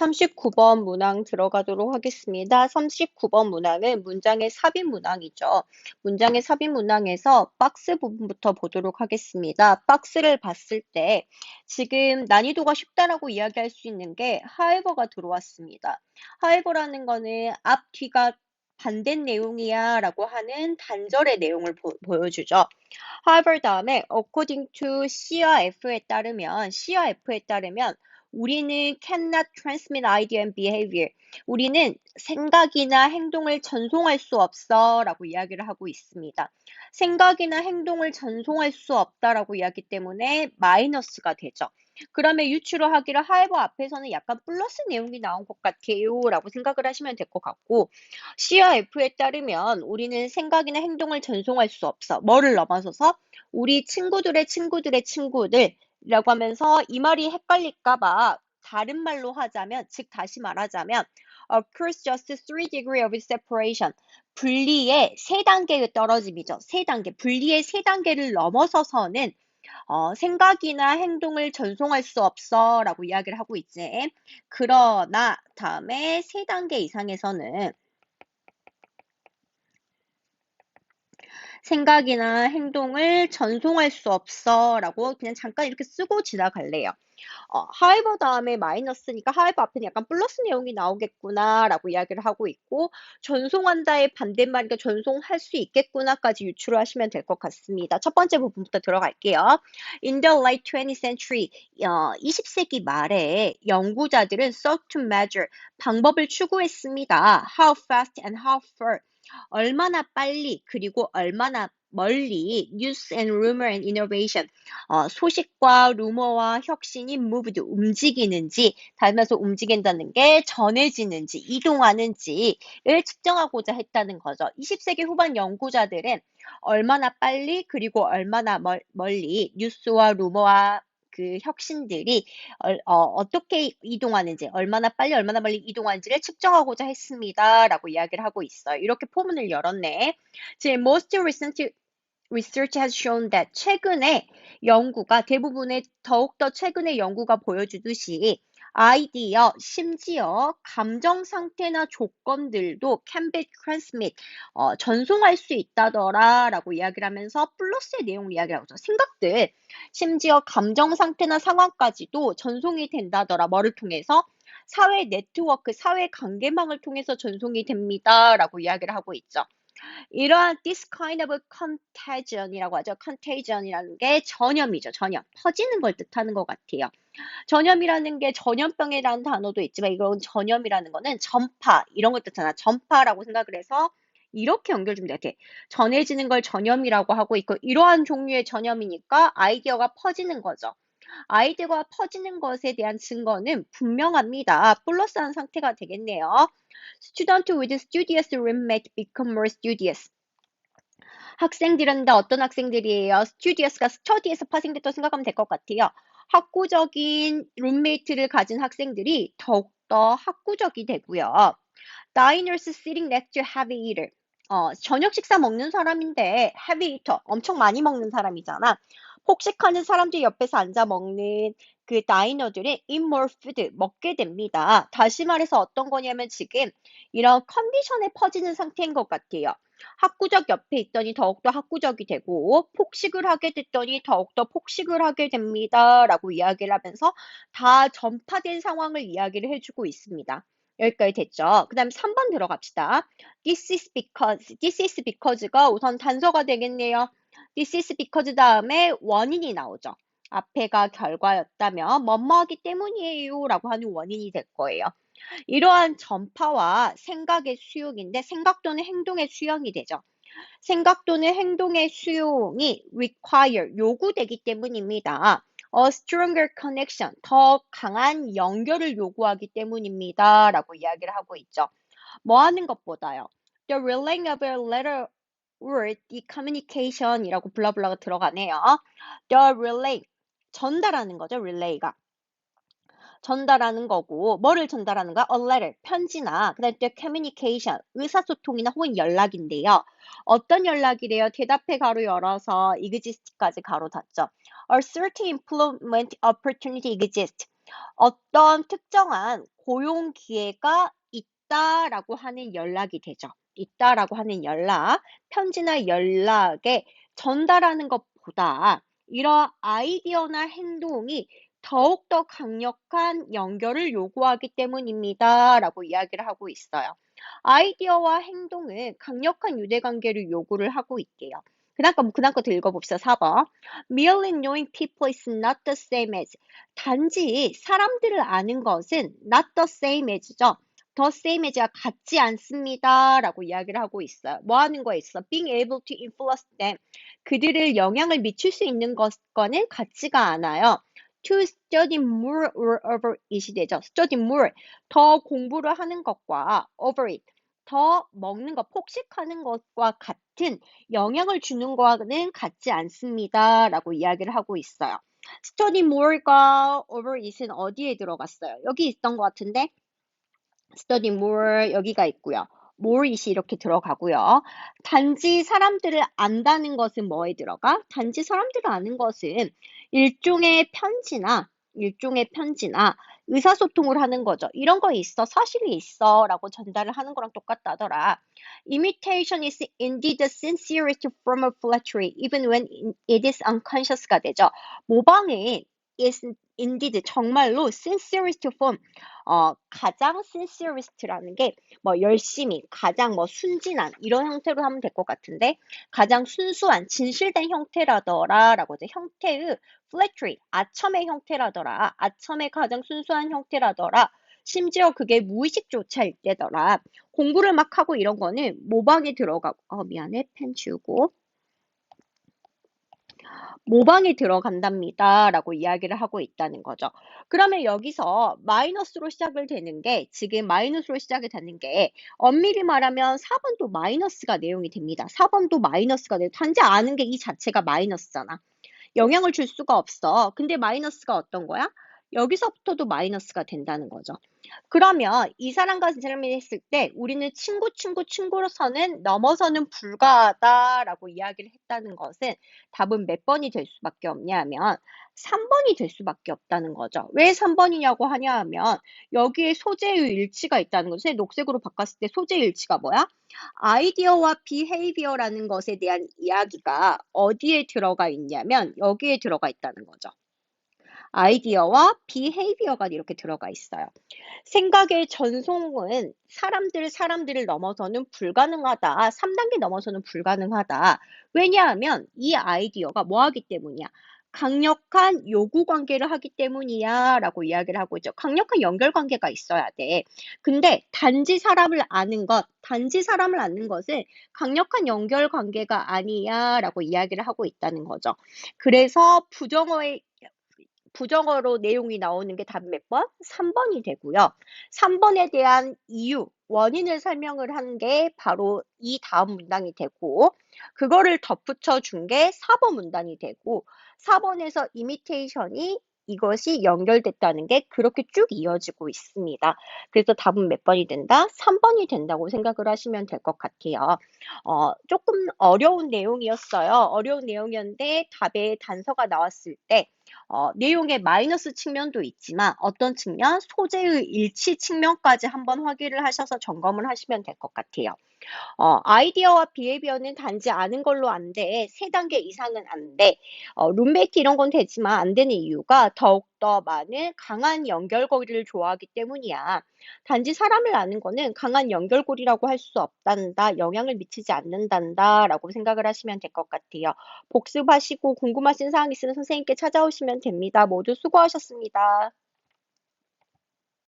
39번 문항 들어가도록 하겠습니다. 39번 문항은 문장의 삽입 문항이죠. 문장의 삽입 문항에서 박스 부분부터 보도록 하겠습니다. 박스를 봤을 때 지금 난이도가 쉽다라고 이야기할 수 있는 게 however가 들어왔습니다. however라는 거는 앞, 뒤가 반대 내용이야 라고 하는 단절의 내용을 보, 여주죠 however 다음에 according to C와 F에 따르면 C와 F에 따르면 우리는 cannot transmit idea and behavior. 우리는 생각이나 행동을 전송할 수 없어 라고 이야기를 하고 있습니다. 생각이나 행동을 전송할 수 없다라고 이야기 때문에 마이너스가 되죠. 그러면 유추를 하기를 하이버 앞에서는 약간 플러스 내용이 나온 것 같아요 라고 생각을 하시면 될 것 같고 C와 F에 따르면 우리는 생각이나 행동을 전송할 수 없어. 뭐를 넘어서서 우리 친구들의 친구들의 친구들 라고 하면서 이 말이 헷갈릴까봐 다른 말로 하자면, 즉 다시 말하자면 occurs just three degree of separation. 분리의 세 단계의 떨어짐이죠. 세 단계. 분리의 세 단계를 넘어서서는 어, 생각이나 행동을 전송할 수 없어 라고 이야기를 하고 있지. 그러나 다음에 세 단계 이상에서는 생각이나 행동을 전송할 수 없어 라고 그냥 잠깐 이렇게 쓰고 지나갈래요. 어, 하이버 다음에 마이너스니까 하이버 앞에는 약간 플러스 내용이 나오겠구나 라고 이야기를 하고 있고 전송한다의 반대말이니까 전송할 수 있겠구나까지 유추를 하시면 될 것 같습니다. 첫 번째 부분부터 들어갈게요. In the late 20th century, 어, 20세기 말에 연구자들은 sought to measure 방법을 추구했습니다. How fast and how far 얼마나 빨리 그리고 얼마나 멀리 news and rumor and innovation 어, 소식과 루머와 혁신이 moved 움직이는지 닮아서 움직인다는 게 전해지는지 이동하는지를 측정하고자 했다는 거죠. 20세기 후반 연구자들은 얼마나 빨리 그리고 얼마나 멀, 멀리 뉴스와 루머와 그 혁신들이 어, 떻게 이동하는지, 얼마나 빨리, 얼마나 멀리 이동하는지를 측정하고자 했습니다. 라고 이야기를 하고 있어요. 이렇게 포문을 열었네. 제 most recent research has shown that 최근에 연구가 대부분의 더욱더 최근의 연구가 보여주듯이 아이디어, 심지어 감정 상태나 조건들도 can be transmit, 어, 전송할 수 있다더라 라고 이야기를 하면서 플러스의 내용을 이야기하고 있죠. 생각들, 심지어 감정 상태나 상황까지도 전송이 된다더라. 뭐를 통해서? 사회 네트워크, 사회 관계망을 통해서 전송이 됩니다. 라고 이야기를 하고 있죠. 이러한 this kind of contagion이라고 하죠. contagion이라는 게 전염이죠. 전염. 퍼지는 걸 뜻하는 것 같아요. 전염이라는 게 전염병이라는 단어도 있지만 이건 전염이라는 거는 전파 이런 걸 뜻하나 전파라고 생각을 해서 이렇게 연결 좀 돼. 전해지는 걸 전염이라고 하고 있고 이러한 종류의 전염이니까 아이디어가 퍼지는 거죠. 아이디어가 퍼지는 것에 대한 증거는 분명합니다. 플러스한 상태가 되겠네요. Student with studious roommate become more studious. 학생들인데 어떤 학생들이에요? studious가 study에서 파생됐다고 생각하면 될 것 같아요. 학구적인 룸메이트를 가진 학생들이 더욱더 학구적이 되고요. Diners sitting next to heavy eater. 어, 저녁 식사 먹는 사람인데 heavy eater, 엄청 많이 먹는 사람이잖아. 폭식하는 사람들 옆에서 앉아 먹는 그 다이너들이 eat more food, 먹게 됩니다. 다시 말해서 어떤 거냐면 지금 이런 컨디션에 퍼지는 상태인 것 같아요. 학구적 옆에 있더니 더욱더 학구적이 되고 폭식을 하게 됐더니 더욱더 폭식을 하게 됩니다. 라고 이야기를 하면서 다 전파된 상황을 이야기를 해주고 있습니다. 여기까지 됐죠. 그 다음에 3번 들어갑시다. This is because, this is because가 우선 단서가 되겠네요. This is because 다음에 원인이 나오죠. 앞에가 결과였다면 뭐뭐하기 때문이에요 라고 하는 원인이 될 거예요. 이러한 전파와 생각의 수용인데 생각 또는 행동의 수용이 되죠. 생각 또는 행동의 수용이 require 요구되기 때문입니다. A stronger connection 더 강한 연결을 요구하기 때문입니다. 라고 이야기를 하고 있죠. 뭐 하는 것보다요. The relaying of a letter word, 이 communication이라고 블라블라가 들어가네요. The relay 전달하는 거죠. relay가. 전달하는 거고 뭐를 전달하는가? a letter, 편지나 그다음에 또 communication, 의사소통이나 혹은 연락인데요. 어떤 연락이래요? 대답해 가로 열어서 exist까지 가로 닫죠. A certain employment opportunity exists. 어떤 특정한 고용 기회가 있다라고 하는 연락이 되죠. 있다라고 하는 연락, 편지나 연락에 전달하는 것보다 이런 아이디어나 행동이 더욱더 강력한 연결을 요구하기 때문입니다. 라고 이야기를 하고 있어요. 아이디어와 행동은 강력한 유대관계를 요구를 하고 있대요. 그다음 거 읽어봅시다. 4번. Merely knowing people is not the same as. 단지 사람들을 아는 것은 not the same as죠. the same as가 같지 않습니다. 라고 이야기를 하고 있어요. 뭐 하는 거에 있어? being able to influence them. 그들을 영향을 미칠 수 있는 것과는 같지가 않아요. To study more over it이 되죠. study more. 더 공부를 하는 것과 over it. 더 먹는 것, 폭식하는 것과 같은 영향을 주는 거와는 같지 않습니다. 라고 이야기를 하고 있어요. study more가 over it은 어디에 들어갔어요? 여기 있던 것 같은데 study more 여기가 있고요. More it이 이렇게 들어가고요. 단지 사람들을 안다는 것은 뭐에 들어가? 단지 사람들을 아는 것은 일종의 편지나 일종의 편지나 의사소통을 하는 거죠. 이런 거 있어, 사실이 있어 라고 전달을 하는 거랑 똑같다더라. Imitation is indeed the sincerest form of flattery, even when it is unconscious가 되죠. 모방은 is indeed 정말로 sincerest form. 어, 가장 sincerest라는 게 뭐 열심히 가장 뭐 순진한 이런 형태로 하면 될 것 같은데 가장 순수한 진실된 형태라더라라고 이제 형태의 flattery 아첨의 형태라더라 아첨의 가장 순수한 형태라더라. 심지어 그게 무의식조차 일때더라. 공부를 막 하고 이런 거는 모방에 들어가고 어 미안해 펜 지우고 모방에 들어간답니다. 라고 이야기를 하고 있다는 거죠. 그러면 여기서 마이너스로 시작을 되는 게 지금 마이너스로 시작이 되는 게 엄밀히 말하면 4번도 마이너스가 내용이 됩니다. 4번도 마이너스가 돼요. 단지 아는 게 이 자체가 마이너스잖아. 영향을 줄 수가 없어. 근데 마이너스가 어떤 거야? 여기서부터도 마이너스가 된다는 거죠. 그러면 이 사람과 사람이 했을 때 우리는 친구, 친구, 친구로서는 넘어서는 불가하다라고 이야기를 했다는 것은 답은 몇 번이 될 수밖에 없냐면 3번이 될 수밖에 없다는 거죠. 왜 3번이냐고 하냐 하면 여기에 소재의 일치가 있다는 거죠. 녹색으로 바꿨을 때 소재 일치가 뭐야? 아이디어와 비헤이비어라는 것에 대한 이야기가 어디에 들어가 있냐면 여기에 들어가 있다는 거죠. 아이디어와 비헤이비어가 이렇게 들어가 있어요. 생각의 전송은 사람들, 사람들을 넘어서는 불가능하다. 3단계 넘어서는 불가능하다. 왜냐하면 이 아이디어가 뭐 하기 때문이야? 강력한 요구 관계를 하기 때문이야 라고 이야기를 하고 있죠. 강력한 연결 관계가 있어야 돼. 근데 단지 사람을 아는 것, 단지 사람을 아는 것은 강력한 연결 관계가 아니야 라고 이야기를 하고 있다는 거죠. 그래서 부정어의 부정어로 내용이 나오는 게 답 몇 번? 3번이 되고요. 3번에 대한 이유, 원인을 설명을 한 게 바로 이 다음 문장이 되고 그거를 덧붙여 준 게 4번 문단이 되고 4번에서 이미테이션이 이것이 연결됐다는 게 그렇게 쭉 이어지고 있습니다. 그래서 답은 몇 번이 된다? 3번이 된다고 생각을 하시면 될 것 같아요. 어, 조금 어려운 내용이었어요. 어려운 내용이었는데 답에 단서가 나왔을 때 어, 내용의 마이너스 측면도 있지만 어떤 측면, 소재의 일치 측면까지 한번 확인을 하셔서 점검을 하시면 될 것 같아요. 어, 아이디어와 비헤비어는 단지 아는 걸로 안 돼. 세 단계 이상은 안 돼. 어, 룸메이트 이런 건 되지만 안 되는 이유가 더욱더 많은 강한 연결고리를 좋아하기 때문이야. 단지 사람을 아는 거는 강한 연결고리라고 할 수 없단다. 영향을 미치지 않는단다. 라고 생각을 하시면 될 것 같아요. 복습하시고 궁금하신 사항 있으면 선생님께 찾아오시면 됩니다. 모두 수고하셨습니다.